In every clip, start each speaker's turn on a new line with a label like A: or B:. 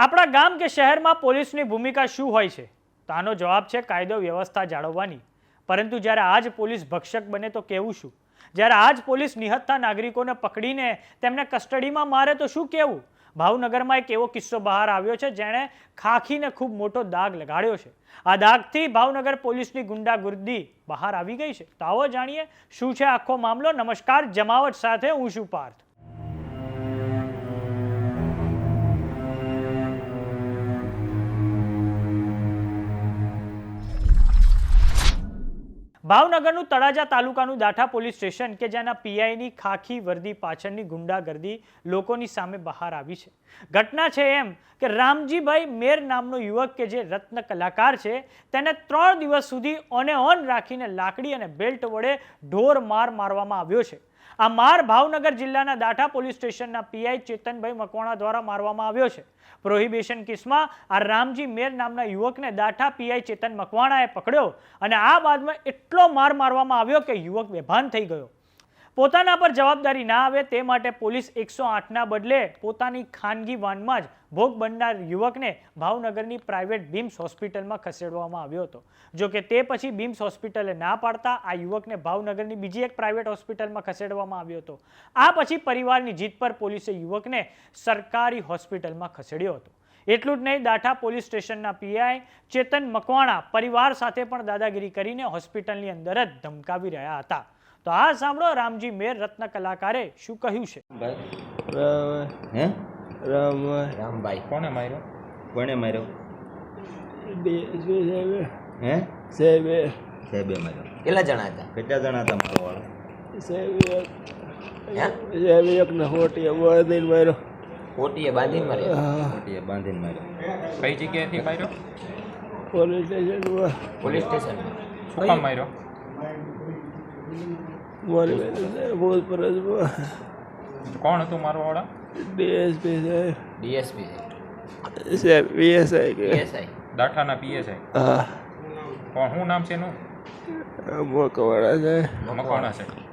A: આપણા ગામ કે શહેરમાં પોલીસની ભૂમિકા શું હોય છે? તો આનો જવાબ છે કાયદો વ્યવસ્થા જાળવવાની. પરંતુ જ્યારે આજ પોલીસ ભક્ષક બને તો કેવું શું? જ્યારે આજ પોલીસ નિહત્તા નાગરિકોને પકડીને તેમને કસ્ટડીમાં મારે તો શું કહેવું ભાવનગરમાં એક એવો કિસ્સો બહાર આવ્યો છે જેણે ખાખીને ખૂબ મોટો દાગ લગાડ્યો છે. આ દાગથી ભાવનગર પોલીસની ગુંડાગુર્દી બહાર આવી ગઈ છે. તો આવો જાણીએ શું છે આખો મામલો? નમસ્કાર, જમાવટ સાથે, હું શું પાર્થ. ભાવનગરનું તળાજા તાલુકાનું દાઠા પોલીસ સ્ટેશન કે જેના પીઆઈની ખાખી, વર્દી, પાછળની ગુંડાગર્દી લોકોની સામે બહાર આવી છે. ઘટના છે એમ કે રામજીભાઈ મેર નામનો યુવક કે જે રત્ન કલાકાર છે, તેને ત્રણ દિવસ સુધી ઓને ઓન રાખીને લાકડી અને બેલ્ટ વડે ઢોર માર મારવામાં આવ્યો છે. આ માર ભાવનગર જિલ્લાના દાઠા પોલીસ સ્ટેશનના પીઆઈ ચેતનભાઈ મકવાણા દ્વારા મારવામાં આવ્યો છે. પ્રોહિબિશન કેસમાં આ રામજી મેર નામના યુવકને દાઠા પીઆઈ ચેતન મકવાણાએ પકડ્યો અને આ બાદમાં એટલો માર મારવામાં આવ્યો કે યુવક બેભાન થઈ ગયો. પોતાના પર જવાબદારી ના આવે તે માટે પોલીસ એકસો આઠના બદલે પોતાની ખાનગી વાનમાં જ ભોગ બનનાર યુવકને ભાવનગરની પ્રાઇવેટ બીમ્સ હોસ્પિટલમાં ખસેડવામાં આવ્યો હતો. જો કે તે પછી બીમ્સ હોસ્પિટલે ના પાડતા આ યુવકને ભાવનગરની બીજી એક પ્રાઇવેટ હોસ્પિટલમાં ખસેડવામાં આવ્યો હતો. આ પછી પરિવારની જીત પર પોલીસે યુવકને સરકારી હોસ્પિટલમાં ખસેડ્યો હતો. એટલું જ નહીં, દાઠા પોલીસ સ્ટેશનના પીઆઈ ચેતન મકવાણા પરિવાર સાથે પણ દાદાગીરી કરીને હોસ્પિટલની અંદર જ ધમકાવી રહ્યા હતા. તો આ સાંભળો રામજી મેર રત્ન કલાકારે શું કહ્યું છે?
B: હે?
C: રામ
B: રામભાઈ.
D: કોને માર્યો?
B: કોણે માર્યો?
C: સાહેબ.
B: હે?
C: સાહેબ.
B: સાહેબે માર્યો.
D: કેટલા જણા હતા?
B: કેટલા જણા હતા મારો વાળો?
C: સાહેબ માર્યો.
D: હોટીએ બાંધીને માર્યો?
B: હોટીએ બાંધીને માર્યો.
D: કઈ જગ્યાએથી માર્યો?
C: પોલીસ સ્ટેશન
D: પોલીસ સ્ટેશન
E: શું કામ માર્યો?
C: મારી બેન ભૂત પરસમાં
E: કોણ હતું મારો વાળા?
C: ડીએસપી સાહેબ
D: ડીએસપી
C: સાહેબ પીએસઆઈ
D: પીએસઆઈ
E: દાઠાના પીએસઆઈ
C: હા.
E: કોણ શું નામ છે એનું?
C: મોકવાડા છે.
E: મકવાણા છે.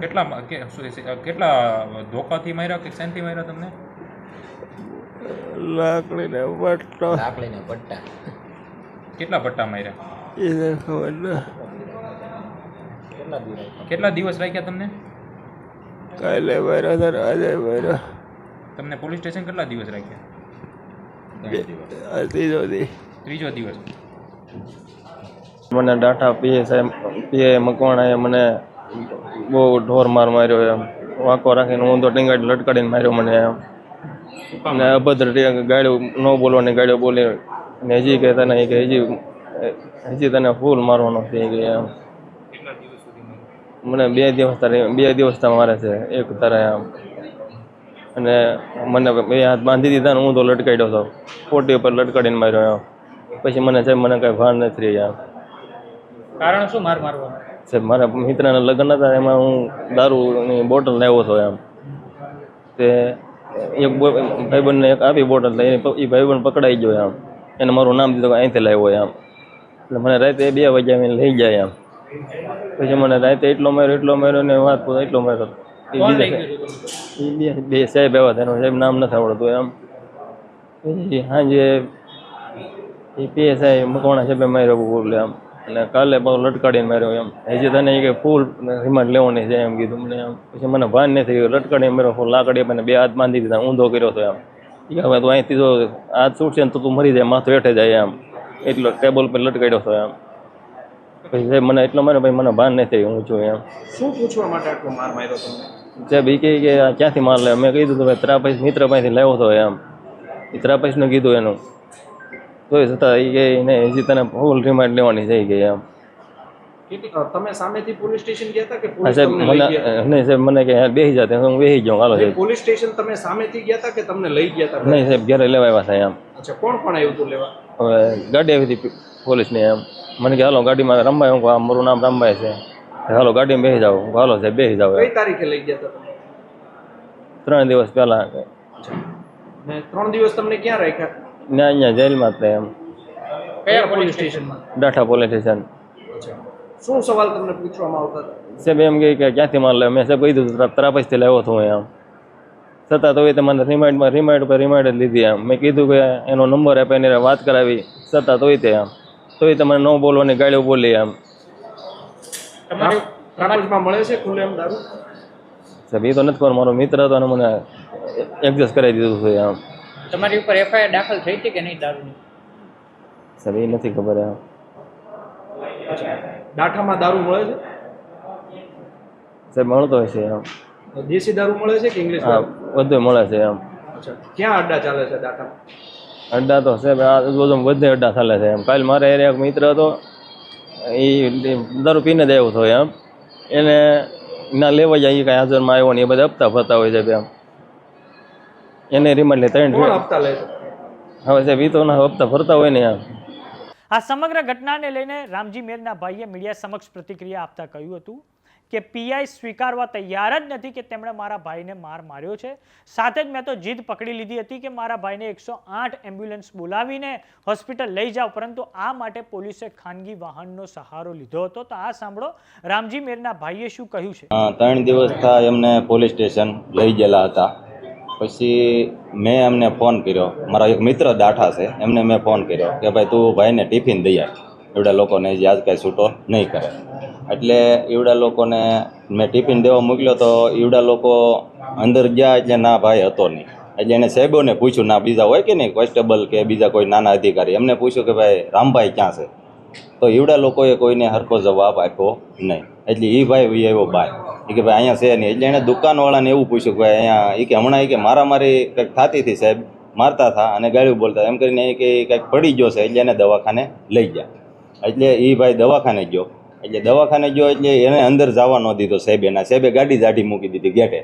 E: કેટલા કે- શું છે, કેટલા ધોકાથી માર્યા કે શેનથી માર્યા તમને?
C: લાકડીને પટ્ટો
D: લાકડીના પટ્ટા
E: કેટલા પટ્ટા માર્યા?
C: એને ખબર ના.
E: કેટલા દિવસ રાખ્યા તમને?
C: કાલે માર્યો સર આજે માર્યો
E: તમને પોલીસ સ્ટેશન કેટલા દિવસ રાખ્યા?
B: દિવસ.
C: ત્રીજો
E: દિવસ.
F: મને ડાટા પીએ સાહેબ પીએ મકવાણાએ મને બહુ ઢોર માર માર્યો એમ. વાંકો રાખીને ઊંધો ટીંગાડી લટકાડીને માર્યો મને એમ. ને અભદ્ર ગાડીઓ ન બોલવાની ગાડીઓ બોલી. ને હજી કહેતા તને કે હજી હજી તને ફૂલ મારવાનો થઈ ઈ એમ. મને બે દિવસ તારે બે દિવસ મારે છે. એક તારે અને મને બે હાથ બાંધી દીધા ને હું તો લટકાડ્યો હતો પોટી ઉપર લટકાડીને માર્યો એમ. પછી મને સાહેબ મને કાંઈ ભાન નથી રહી એમ.
A: કારણ શું માર મારવાનું?
F: સાહેબ મારા મિત્રના લગ્ન હતા એમાં હું દારૂની બોટલ લાવ્યો હતો એમ. તે એક ભાઈબંધને એક આપી બોટલ લઈ એ એ ભાઈબંધ પકડાઈ ગયો એમ. એને મારું નામ દીધું કે અહીંથી લાવ્યો એમ. એટલે મને રાતે બે વાગ્યા લઈ જાય એમ. પછી મને રાતે એટલો માર્યો એટલો માર્યો ને વાત એટલો માર્યો. બીજા એ બે સાહેબ એવા હતા સાહેબ નામ નથી આવડતું એમ. પછી સાંજે એ પીએસઆઈ મકવાણા સાહેબે માર્યો બોલે એમ અને કાલે બહુ લટકાડીને માર્યો એમ. હજી તને ઈ કે ફૂલ રિમાન્ડ લેવાની છે એમ કીધું મને એમ. પછી મને ભાન નથી થયું લટકાડીને માર્યો ફૂલ લાકડી મને બે હાથ બાંધી દીધા ઊંધો કર્યો હતો એમ. હવે તું અહીંથી જો હાથ છૂટશે ને તો તું મરી જાય માથું હેઠે જાય એમ. એટલો ટેબલ પર લટકાડ્યો હતો એમ. પછી સાહેબ મને એટલો માર્યો ભાઈ મને ભાન નથી થયું હું છું એમ.
E: શું પૂછવા માટે આટલો માર માર્યો તમને?
F: સાહેબ એ કહે કે આ ક્યાંથી માર લે? મેં કીધું ભાઈ ત્રાપૈસ મિત્ર પાસેથી લાવ્યો હતો એમ. એ ત્રાપૈસને કીધું એનું. તોય છતાં એ કે નહીં હજી તને ફૂલ રિમાન્ડ લેવાની થઈ ગઈ એમ.
G: તમે સામેથી પોલીસ સ્ટેશન ગયા હતા કે પોલીસ
F: સાહેબ
G: તમને
F: મને
G: લઈ ગયા
F: નહીં સાહેબ મને કે બેસી જાતે હું બેસી જાઉં હાલો સાહેબ.
G: પોલીસ સ્ટેશન તમે સામેથી ગયા હતા કે તમને લઈ ગયા હતા?
F: નહીં સાહેબ ઘરે લેવા આવ્યા હતા એમ.
G: અચ્છા કોણ કોણ આવ્યું હતું લેવા?
F: હવે ગાડી આવી હતી પોલીસની એમ. મને કે હાલો ગાડીમાં રમભાઈ હું કહું, આ મારું નામ રમભાઈ છે. હાલો ગાડીમાં બેસી જાઓ. હાલો સાહેબ બેસી જાઓ.
G: કઈ
F: એમ.
G: તારીખે લઈ ગયા હતા તમે?
F: ત્રણ દિવસ પહેલા
G: ત્રણ દિવસ તમને ક્યાં રાખ્યા?
F: ના અહીંયા જેલમાં જ એમ.
G: કયા પોલીસ સ્ટેશનમાં?
F: Datha police station.
G: શું સવાલ તમને પૂછવામાં આવતા હતા?
F: સાહેબ એમ કે ક્યાંથી માલ લે? મેં સાહેબ કીધું તરા- ત્રાપસથી લાવ્યો હતો એમ. છતાં તો તે મને રિમાઇન્ડમાં રિમાઇન્ડ પર રિમાઇન્ડ જ લીધી એમ. મેં કીધું કે એનો નંબર આપે એને વાત કરાવી. છતાં તોય તે આમ તોય એ તમારે ન બોલવાની ગાળ્યો બોલે આમ.
G: મળે છે ખુલ્લેમ દારૂ?
F: સાહેબ એ તો નથી પણ મારો મિત્ર હતો અને મને એડજસ્ટ કરાવી દીધું છે આમ.
H: તમારી ઉપર એફઆઈઆર દાખલ થઈ હતી કે નહીં દારૂની?
F: સાહેબ એ નથી ખબર આમ.
G: દાઠામાં દારૂ મળે છે?
F: સાહેબ મળતો હશે આમ.
G: દેશી દારૂ મળે છે કે ઇંગ્લિશ
F: બધું મળે છે આમ.
G: અચ્છા ક્યાં અડ્ડા ચાલે છે દાઠામાં?
F: અડ્ડા તો સાહેબ આ બધું બધે અડ્ડા ચાલે છે એમ. કાલે મારે એરિયા એક મિત્ર હતો એ દારૂ પીને જ આવ્યો હતો એમ. એને ના લેવા જાય કાંઈ હાજરમાં આવ્યો ને એ બધા હપ્તા ફરતા હોય છે એમ. એને રિમાન્ડ લે ત્રણ
G: કોણ હપ્તા લે છે?
F: હવે સાહેબ એ તો હપ્તા ફરતા હોય ને એમ.
A: આ સમગ્ર ઘટનાને લઈને રામજી મેરના ભાઈએ મીડિયા સમક્ષ પ્રતિક્રિયા આપતા કહ્યું હતું કે પીઆઈ સ્વીકારવા તૈયાર જ નથી કે તેમણે મારા ભાઈને માર માર્યો છે. સાથે જ મેં તો જીદ પકડી લીધી હતી કે મારા ભાઈને એકસો આઠ એમ્બ્યુલન્સ બોલાવીને હોસ્પિટલ લઈ જાઓ, પરંતુ આ માટે પોલીસે ખાનગી વાહનનો સહારો લીધો હતો. તો આ સાંભળો, રામજી મેરના ભાઈએ શું કહ્યું છે?
B: ત્રણ દિવસ થાય એમને પોલીસ સ્ટેશન લઈ ગયેલા હતા. પછી મેં એમને ફોન કર્યો. મારા એક મિત્ર દાઠા છે, એમને મેં ફોન કર્યો કે ભાઈ તું ભાઈને ટિફિન દઈ આવ એવડા લોકોને જે આજ કાંઈ છૂટો નહીં કરે. એટલે એવડા લોકોને મેં ટિફિન દેવા મોકલ્યો તો એવડા લોકો અંદર ગયા એટલે ના ભાઈ હતો નહીં. એટલે એને સાહેબોને પૂછ્યું, ના, બીજા હોય કે નહીં? કોન્સ્ટેબલ કે બીજા કોઈ નાના અધિકારી? એમને પૂછ્યું કે, ભાઈ, રામભાઈ ક્યાં છે? તો એવડા લોકોએ કોઈને હરખો જવાબ આપ્યો નહીં. એટલે એ ભાઈ વી આવ્યો બાય એ કે, ભાઈ, અહીંયા છે નહીં. એટલે એણે દુકાનવાળાને એવું પૂછ્યું કે, ભાઈ, અહીંયા એ કે હમણાં એ કે મારા મારી કંઈક થતી હતી સાહેબ, મારતા હતા અને ગાળ્યું બોલતા એમ કરીને એ કે કંઈક પડી ગયો છે એટલે એને દવાખાને લઈ ગયા. એટલે એ ભાઈ દવાખાને ગયો. એટલે દવાખાને ગયો એટલે એને અંદર જવા ન દીધો સાહેબ એના સાહેબે ગાડી દાઢી મૂકી દીધી ગેટે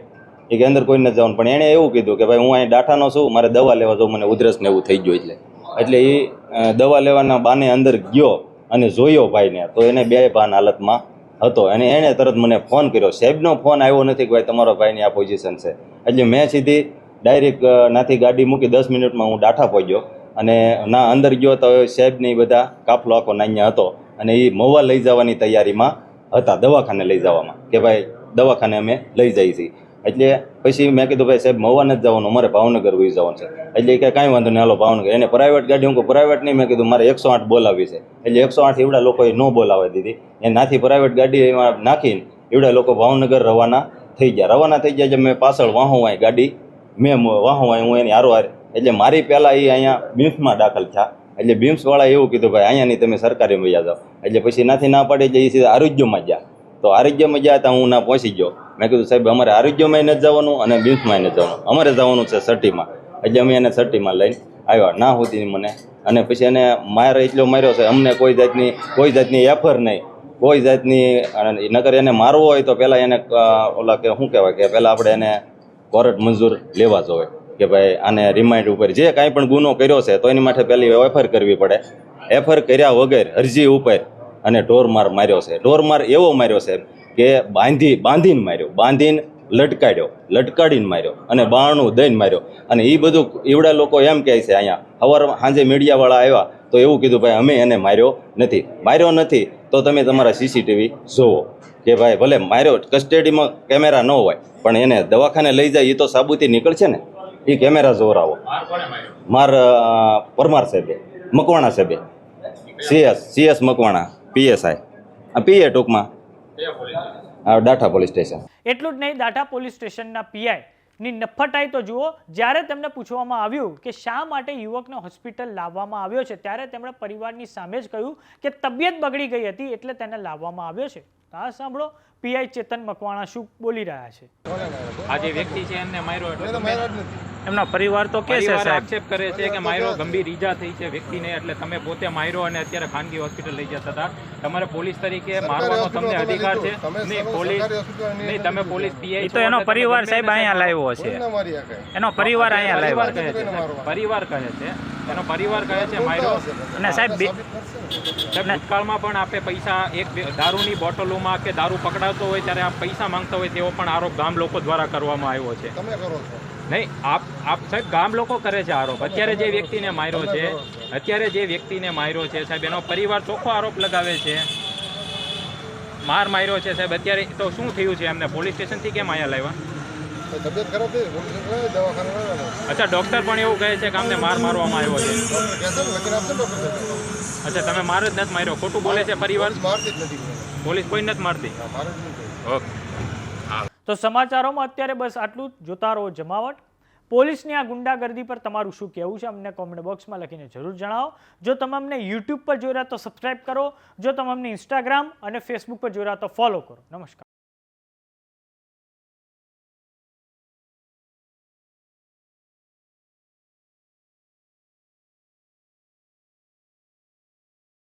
B: એ કે અંદર કોઈ નથી જવાનું. પણ એણે એવું કીધું કે ભાઈ, હું અહીં ડાઠાનો છું, મારે દવા લેવા જવું, મને ઉધરસ ને એવું થઈ ગયું એટલે. એટલે એ દવા લેવાના બાને અંદર ગયો અને જોયો ભાઈને. તો એને બે ભાન હાલતમાં હતો. અને એણે તરત મને ફોન કર્યો. સાહેબનો ફોન આવ્યો નથી કે ભાઈ, તમારો ભાઈની આ પોઝિશન છે. એટલે મેં સીધી ડાયરેક્ટ નાથી ગાડી મૂકી દસ મિનિટમાં હું ડાઠા પહોંચ્યો. અને ના, અંદર ગયો તો સાહેબને બધા કાફલો આખો નાન્યા હતો. અને એ મવા લઈ જવાની તૈયારીમાં હતા, દવાખાને લઈ જવામાં, કે ભાઈ દવાખાને અમે લઈ જઈએ છીએ એટલે પછી મેં કીધું, ભાઈ સાહેબ મવા નથી જવાનું મારે ભાવનગર વહી જવાનું છે. એટલે કે, કાંઈ વાંધો નહીં, હાલો ભાવનગર. એને પ્રાઇવેટ ગાડી, હું પ્રાઇવેટ નહીં. મેં કીધું, મારે એકસો આઠ બોલાવી છે. એટલે એકસો આઠ એવડા લોકોએ ન બોલાવી દીધી. એ નાથી પ્રાઇવેટ ગાડી એમાં નાખીને એવડા લોકો ભાવનગર રવાના થઈ ગયા. રવાના થઈ ગયા, એટલે મેં પાછળ વાહોવાય વાય ગાડી, મેં વાહોવાય વાય હું એની હારો હાર. એટલે મારી પહેલાં એ અહીંયા બીમ્સમાં દાખલ થયા. એટલે બીમ્સવાળા એવું કીધું ભાઈ અહીંયાની તમે સરકારી મજા જાઓ. એટલે પછી નાથી ના પાડી એટલે એ સીધા આરોગ્યમાં ગયા. તો આરોગ્યમાં જ્યાં ત્યાં હું ના પહોંચી ગયો. મેં કીધું, સાહેબ, અમારે આરોગ્યમાં નથી જવાનું અને બીમ્સમાં નથી જવાનું. અમારે જવાનું છે સટીમાં. એટલે અમે એને સટીમાં લઈને આવ્યા. ના હોતી મને. અને પછી એને માર એટલો માર્યો છે, અમને કોઈ જાતની કોઈ જાતની એફર નહીં. કોઈ જાતની નકર એને મારવો હોય તો પહેલાં એને ઓલા કે શું કહેવાય કે પહેલાં આપણે એને કોર્ટ મંજૂર લેવા જોઈએ કે ભાઈ આને રિમાઇન્ડ ઉપર જે કાંઈ પણ ગુનો કર્યો છે, તો એની માટે પહેલી એફઆઈઆર કરવી પડે. એફઆઈઆર કર્યા વગર અરજી ઉપર અને ઢોરમાર માર્યો છે. ઢોરમાર એવો માર્યો છે કે બાંધી, બાંધીને માર્યો. બાંધીને લટકાડ્યો. લટકાડીને માર્યો અને બાણું દઈને માર્યો. અને એ બધું એવડા લોકો એમ કહે છે અહીંયા સવાર સાંજે મીડિયાવાળા આવ્યા, તો એવું કીધું, ભાઈ, અમે એને માર્યો નથી. માર્યો નથી, તો તમે તમારા સીસીટીવી જોવો. કે ભાઈ, ભલે માર્યો કસ્ટડીમાં કેમેરા ન હોય, પણ એને દવાખાને લઈ જાય એ તો સાબુતી નીકળશે ને? એ કેમેરા જોરાવો માર પરમાર સાહેબે, મકવાણા સાહેબે. CS CS Makwana, PSI. PA ટૂંકમાં. Datha police station.
A: એટલું જ નહીં દાઠા પોલીસ સ્ટેશનના પીઆઈ. ની નફટાઈ તો જુઓ, જ્યારે તેમને પૂછવામાં આવ્યું કે શા માટે યુવકને હોસ્પિટલ લાવવામાં આવ્યો છે, ત્યારે તેમણે પરિવારની સામે જ કહ્યું કે તબિયત બગડી ગઈ હતી એટલે તેને લાવવામાં આવ્યો છે. આ સાંભળો. પીઆઈ ચેતન મકવાણા શું બોલી રહ્યા છે?
E: આ જે વ્યક્તિ છે એમને માર્યો એટલે તમે
A: એમના પરિવાર તો
E: પરિવાર આક્ષેપ કરે છે કે માર્યો ગંભીર ઈજા થઈ છે વ્યક્તિને એટલે તમે પોતે માર્યો અને અત્યારે ખાનગી હોસ્પિટલ લઈ જતા હતા. તમારે પોલીસ તરીકે મારવાનો તમને અધિકાર છે. નહીં પોલીસ નહીં તમે પોલીસ પીઆઈ
H: તો એનો પરિવાર સાહેબ અહીંયા લાવ્યો છે એનો પરિવાર અહીંયા લાવ્યો
E: કહે છે પરિવાર કહે છે. એનો પરિવાર કહે છે માર્યો
H: અને સાહેબ
E: ભૂતકાળમાં પણ આપે પૈસા એક દારૂની બોટલોમાં કે દારૂ પકડાતો હોય ત્યારે આપ પૈસા માંગતા હોય તેવો પણ આરોપ ગામ લોકો દ્વારા કરવામાં આવ્યો છે. નહીં આપ આપ સાહેબ ગામ લોકો કરે છે આરોપ. અત્યારે જે વ્યક્તિને માર્યો છે. અત્યારે જે વ્યક્તિને માર્યો છે સાહેબ એનો પરિવાર ચોખ્ખો આરોપ લગાવે છે. માર માર્યો છે સાહેબ અત્યારે તો શું થયું છે એમને? પોલીસ સ્ટેશનથી કેમ અહીંયા લાવ્યા?
I: તબિયત ખરાબ થઈ દવાખાને
E: અચ્છા ડૉક્ટર પણ એવું કહે છે કે અમને માર મારવામાં આવ્યો છે. અચ્છા તમે માર જ નથી માર્યો. ખોટું બોલે છે પરિવાર?
I: પોલીસ મારતી જ નથી
E: પોલીસ કોઈ નથી મારતી? ઓકે.
A: તો સમાચારોમાં અત્યારે બસ આટલું જ. જોતા રહો જમાવટ. પોલીસની આ ગુંડાગર્દી પર તમારું શું કહેવું છે અમને કોમેન્ટ બોક્સમાં લખીને જરૂર જણાવો. જો તમે અમને યુટ્યુબ પર જોઈ રહ્યા તો સબસ્ક્રાઇબ કરો. જો તમે અમને ઇન્સ્ટાગ્રામ અને ફેસબુક પર જોઈ રહ્યા તો ફોલો કરો. નમસ્કાર.